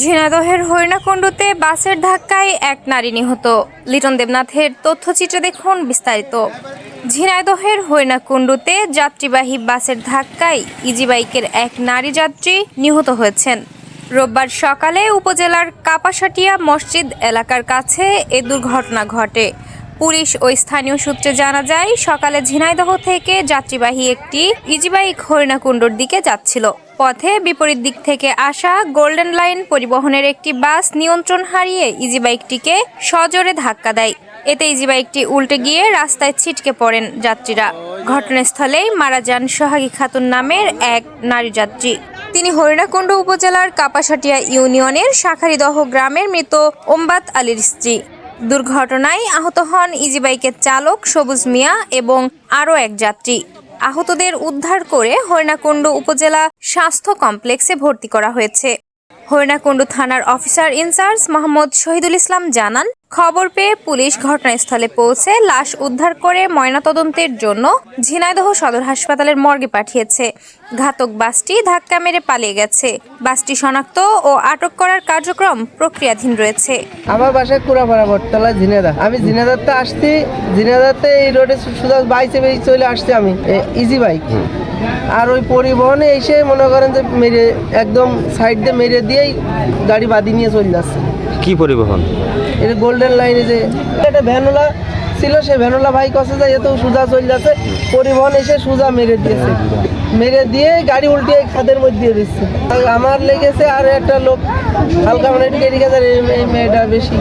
ঝিনাইদহের হরিণাকুণ্ডুতে বাসের ধাক্কায় এক নারী নিহত। লিটন দেবনাথের তথ্যচিত্রে দেখুন বিস্তারিত। ঝিনাইদহের হরিণাকুণ্ডুতে যাত্রীবাহী বাসের ধাক্কায় ইজিবাইকের এক নারী যাত্রী নিহত হয়েছেন। রোববার সকালে উপজেলার কাপাসাটিয়া মসজিদ এলাকার কাছে এ দুর্ঘটনা ঘটে। পুলিশ ও স্থানীয় সূত্রে জানা যায়, সকালে ঝিনাইদহ থেকে যাত্রীবাহী একটি ইজিবাইক হরিণাকুণ্ডুর দিকে যাচ্ছিল। পথে বিপরীত দিক থেকে আসা গোল্ডেন লাইন পরিবহনের একটি বাস নিয়ন্ত্রণ হারিয়ে ইজিবাইকটিকে সজোরে ধাক্কা দেয়। এতে ইজিবাইকটি উল্টে গিয়ে রাস্তায় ছিটকে পড়েন যাত্রীরা। ঘটনাস্থলেই মারা যান সোহাগী খাতুন নামের এক নারী যাত্রী। তিনি হরিণাকুণ্ড উপজেলার কাপাসাটিয়া ইউনিয়নের শাখারিদহ গ্রামের মৃত ওম্বাত আলীর স্ত্রী। দুর্ঘটনায় আহত হন ইজিবাইকের চালক সবুজ মিয়া এবং আরও এক যাত্রী। আহতদের উদ্ধার করে হরিণাকুণ্ড উপজেলা স্বাস্থ্য কমপ্লেক্সে ভর্তি করা হয়েছে। হরিণাকুণ্ডু থানার officer in charge Mohammad Shahidul Islam জানান খবর পেয়ে পুলিশ ঘটনাস্থলে পৌঁছে লাশ উদ্ধার করে ময়নাতদন্তের জন্য ঝিনাইদহ সদর হাসপাতালের মর্গে পাঠিয়েছে। ঘাতক বাসটি ধাক্কা মেরে পালিয়ে গেছে। বাসটি শনাক্ত ও আটক করার কার্যক্রম প্রক্রিয়াধীন রয়েছে। আমার বাসায় কুড়াপাড়া বটতলা ঝিনেদা আমি ঝিনেদারতে আসছি। ঝিনেদারতে এই রোডে সুদা বাইসে চলে আসছি আমি। ইজি বাইক আর ওই পরিবহনে এসে মনে করেন যে মেরে একদম সাইড দিয়ে মেরে দিয়েই গাড়ি বাদি নিয়ে চলে যাচ্ছে। কি পরিবহন? এটা গোল্ডেন লাইনে যে একটা ভ্যানোলা ছিল সে ভ্যানোলা ভাই কষে যায় এত সুজা চলে যাচ্ছে পরিবহন এসে সুজা মেরে দিয়েছে। মেরে দিয়ে গাড়ি উল্টে খাদের মধ্যে দিয়ে দিচ্ছে। আমার লেগেছে আর একটা লোক হালকা মানে একটু গেছে এই মেয়েটা বেশি।